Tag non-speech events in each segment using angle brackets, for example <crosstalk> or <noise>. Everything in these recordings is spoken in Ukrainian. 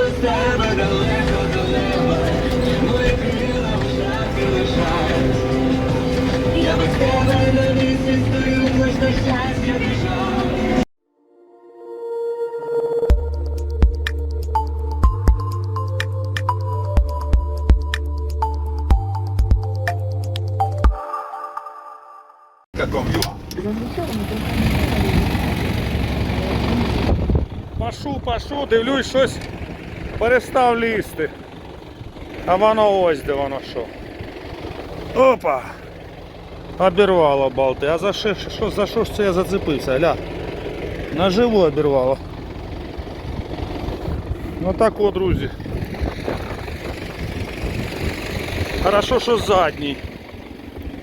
без тебе далеко до неба, мої крила в шафі лишають. Я без тебе на місці стою, хоч на щастя біжав. каком ю. Пашу, пашу, дивлюсь, щось перестав лізти. А воно ось де воно що. Опа! Обірвало болти. А за що, що, за що ж це я зацепився? Гля. Наживо обірвало. Ну так от, друзі. Хорошо, що задній.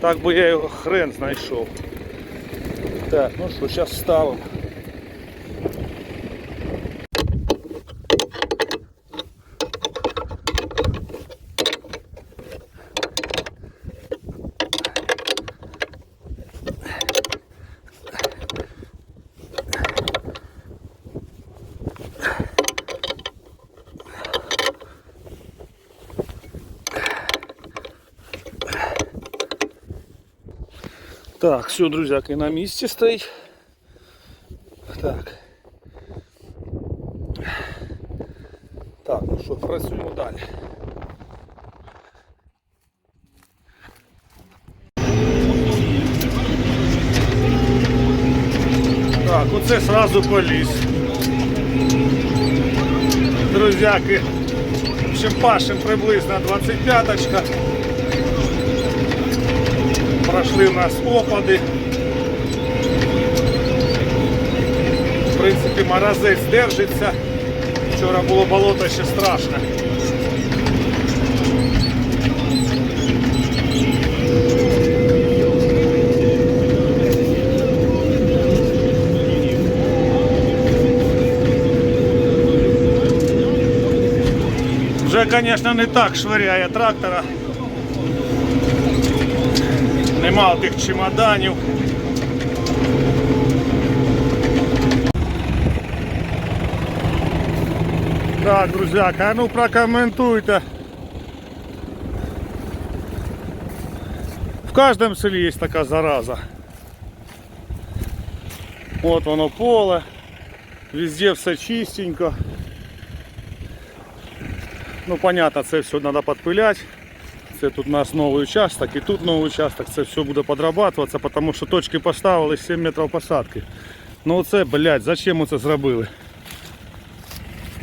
Так би я його хрен знайшов. Так, ну що, зараз ставимо. Так, все, друзяки, на місці стоїть. Так. Так, ну що, працюємо далі. Так, оце сразу поліз. Друзяки, Чемпашем приблизно 25-очка. Пройшли в нас опади. В принципі, морозець держиться. Вчора було болото ще страшне. Вже, звісно, не так швиряє трактора. Нема тих чемоданів. Так, друзяка, а ну прокоментуйте. В каждом селі є така зараза. От воно поле, везде все чистенько. Ну, понятно, це все треба підпиляти. Це тут у нас новий участок і тут новий участок. Це все буде подрабатуватися, тому що точки поставили 7 метрів посадки. Ну оце, блядь, зачем ми це зробили?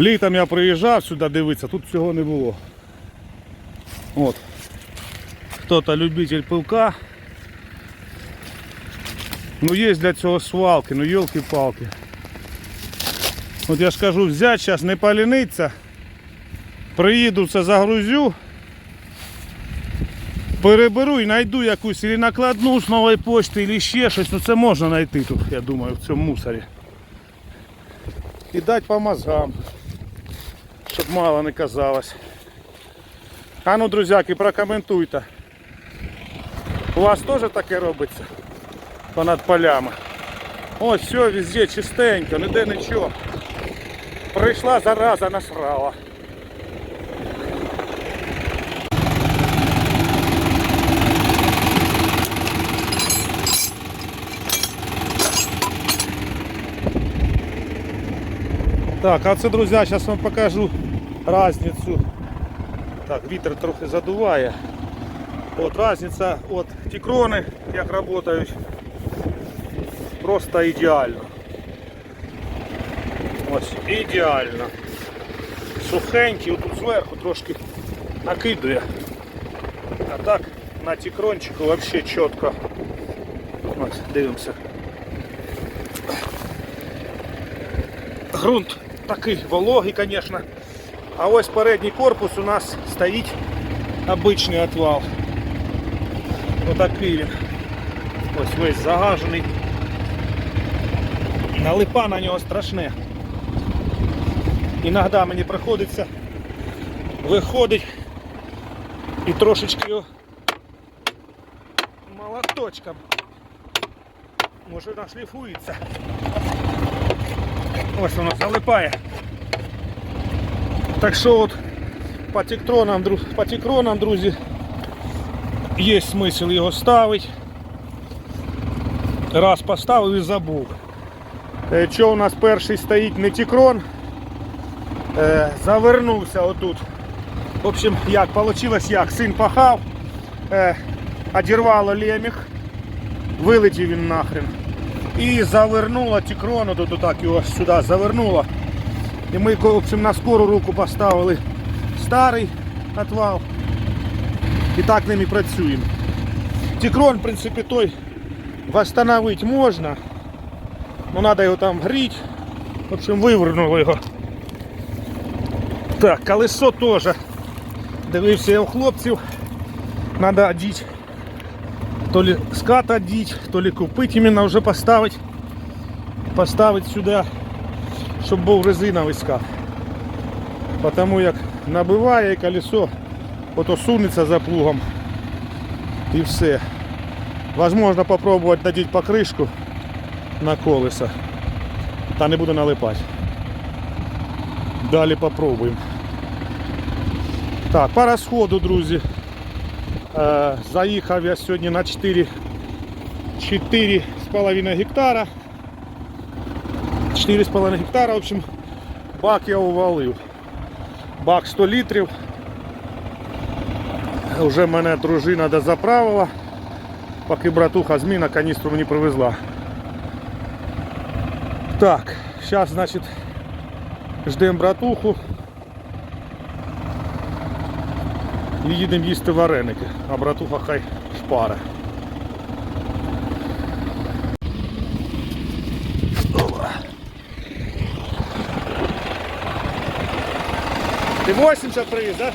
Літом я приїжджав сюди дивитися, тут цього не було. От. Хто-то любитель пилка. Ну є для цього свалки, ну йолки-палки. От я ж кажу, взяти зараз не поліниться. Приїду це загрузю. Переберу і знайду якусь или накладну з нової почти, или ще щось. Ну це можна знайти тут, я думаю, в цьому мусорі. І дати по мозгам. Щоб мало не казалось. А ну, друзяки, прокоментуйте. У вас теж таке робиться? Понад полями. Ось все, везде чистенько, ніде нічого. Прийшла зараза насрала. Так, а це, друзі, зараз вам покажу разницю. Так, вітер трохи задуває. От різниця от тікрони, як працюють, просто ідеально. Ось, ідеально. Сухенький, отут зверху трошки накидує. А так на тікрончику взагалі чітко. Ось, дивимося. Грунт такий вологий, звісно. А ось передній корпус у нас стоїть обичний отвал. Отакий він. Ось весь загажений. Налипа на нього страшне. Іноді мені приходиться виходить і трошечки молоточком. Може нашліфується. Ось воно залипає. Так що от по тектронам, дру- по текронам, друзі, є смисл його ставити. Раз поставив і забув. Е, Що у нас перший стоїть не текрон, е, завернувся отут. В общем, як вийшло, як син пахав, е, одірвало леміх, вилетів він нахрен. І завернуло текрону, тут отак його сюди завернуло. І ми в общем, на скору руку поставили старий отвал. І так ним і працюємо. Текрон, в принципі, той восстановити можна. Ну треба його там гріти. В общем, вивернули його. Так, колесо теж. Дивився я у хлопців. Треба одіть. То ли скат одіть, то ли купити іменно вже поставити. Поставити сюди, щоб був резиновий скат. Потому як набиває і колесо, ото сунеться за плугом. І все. Возможно попробувати надіть покришку на колеса. Та не буде налипати. Далі попробуємо. Так, по розходу, друзі. Е, заїхав я сьогодні на 4 4,5 гектара. 4,5 гектара, в общем, бак я увалив. Бак 100 літрів. Вже мене дружина дозаправила, поки братуха зміна каністру мені привезла. Так, зараз, значить, ждемо братуху. І їдемо їсти вареники, а братуха хай шпаре. Ти 80 привіз, да?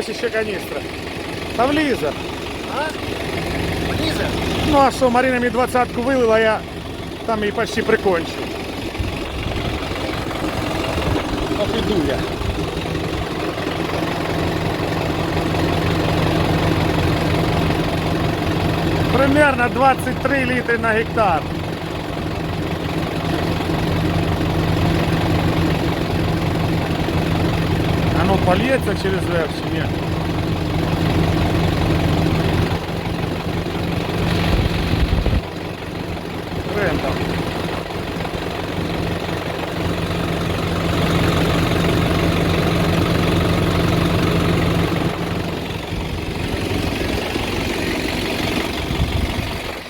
Ось ще каністра. Та влізе. Ліза, Ну а що, Марина мені двадцятку вилила, я там її почти прикончив. Ох, іду я. Примерно 23 літри на гектар. воно польється через верх чи ні. Рентом.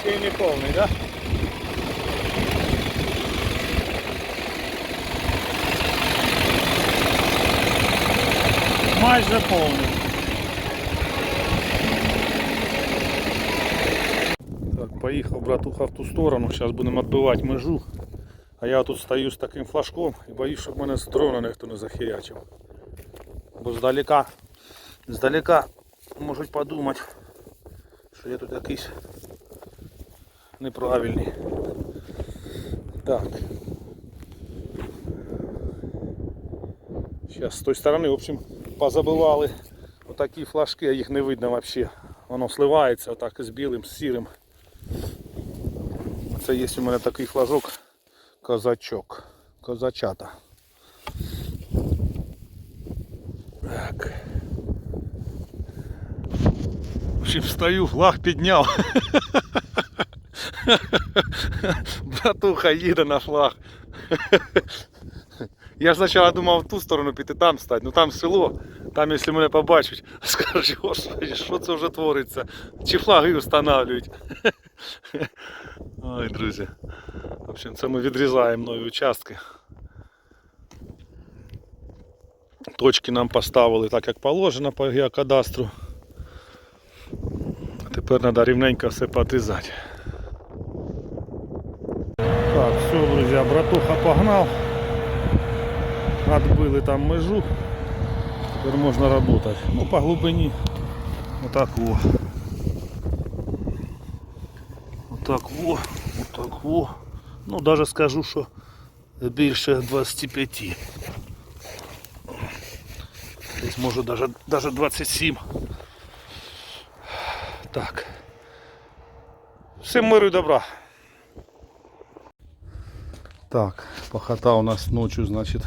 Ще не повний. Да? Майже повний. Так, поїхав братуха в ту сторону, зараз будемо відбивати межу. А я тут стою з таким флажком і боюсь, щоб мене з дрона ніхто не захерячив. Бо здалека, здалека можуть подумати, що я тут якийсь неправильний. Так. Зараз з тої сторони, в общем, позабивали отакі флажки, а їх не видно взагалі. Воно сливається отак з білим, з сірим. Це є у мене такий флажок козачок. Козачата. Так. В общем, встаю, флаг підняв. <laughs> Братуха їде на флаг. <laughs> Я ж спочатку думав в ту сторону піти там стати, ну там село, там якщо мене побачать, <laughs> скажуть, господи, що це вже твориться? Чи флаги встановлюють? <laughs> Ой, друзі. В общем, це ми відрізаємо нові участки. Точки нам поставили так, як положено по геокадастру. Тепер треба рівненько все подрізати. Так, все, друзі, братуха погнав. Отбили там межу. Тепер можна працювати. Ну, по глибині. Отак во. Отак во. Отак во. Ну, навіть скажу, що більше 25. Десь може навіть, навіть 27. Так. Всім миру і добра. Так, пахота у нас ночью, значит,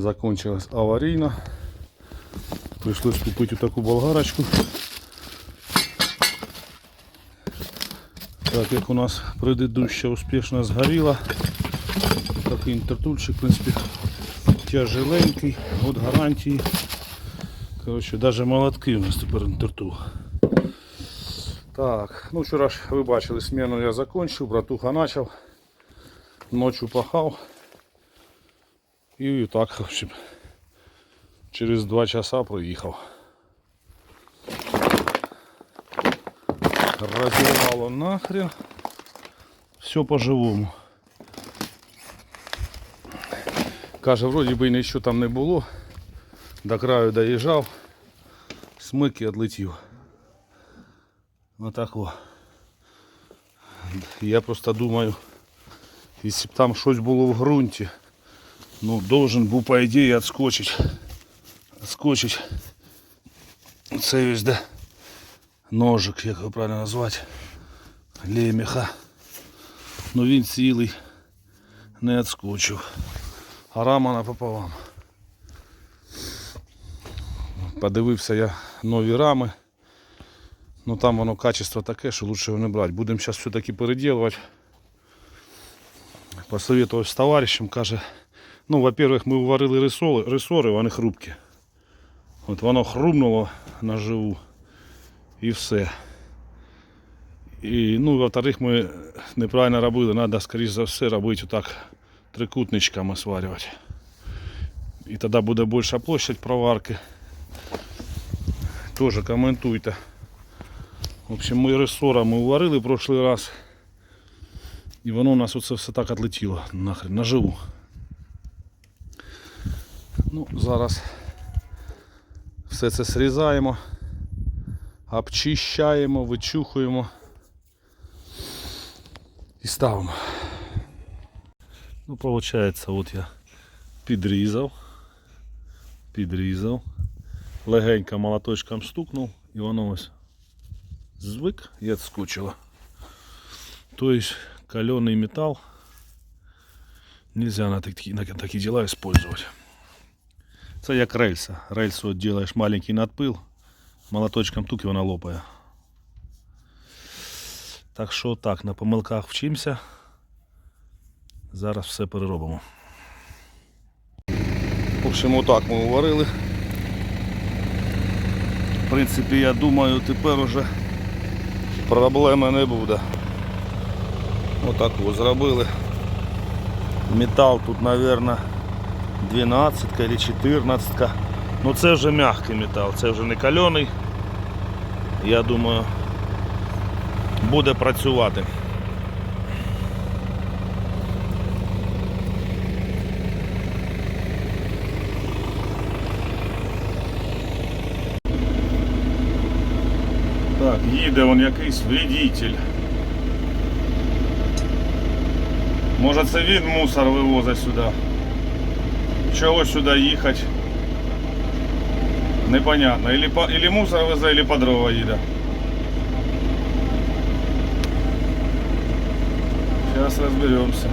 закончилась аварийно. Пришлось купить вот такую болгарочку. Так як у нас предыдущая успешно сгорела. Такий інтертульчик, в принципі, тяжеленький, от гарантії. Коротше, даже молотки у нас тепер інтертул. Так, ну вчора ж ви бачили, смену я закончив, братуха почав. Ночью пахав. І так, в общем, через два часа проїхав. Розірвало нахрен. Все по-живому. Каже, вроді би нічого там не було. До краю доїжджав, смик і відлетів. Отак о. Я просто думаю, якщо б там щось було в ґрунті, ну, должен був, по ідеї, відскочити. Відскочити. Це ось де ножик, як його правильно назвати. Лемеха. Ну він цілий не відскочив. А рама напополам. Подивився я нові рами. Ну там воно качество таке, що лучше його не брати. Будемо зараз все-таки переділувати. Посоветувався з товаришем, каже, Ну, во-первых, ми варили рисоли, рисори, вони хрупкі. От воно хрумнуло наживу і все. І, ну, во-вторых, ми неправильно робили, треба, скоріш за все, робити отак трикутничками сварювати. І тоді буде більша площадь проварки. Тоже коментуйте. В общем, ми ресора ми уварили в прошлий раз. І воно у нас оце все так отлетіло нахрен, наживу. Ну, зараз все це срізаємо, обчищаємо, вичухуємо і ставимо. Ну, виходить, от я підрізав, підрізав, легенько молоточком стукнув і воно ось звик і відскочило. Тобто каленый металл нельзя на такі, на такі діла использовать. Це як рельса. Рельсу делаешь маленький надпил, молоточком тук і вона лопає. Так що так, на помилках вчимося. Зараз все переробимо. В общем, отак ми уварили. В принципі, я думаю, тепер уже проблеми не буде. Отак ось зробили. Метал тут, наверное, 12 или 14. Ну це вже м'який метал, це вже не кальоний. Я думаю, буде працювати. Так, їде вон якийсь вредитель. Може це він мусор вивозить сюди. Чого сюди їхати? Непонятно. Или, по, или мусор везе, или по дрова їде. Зараз розберемося.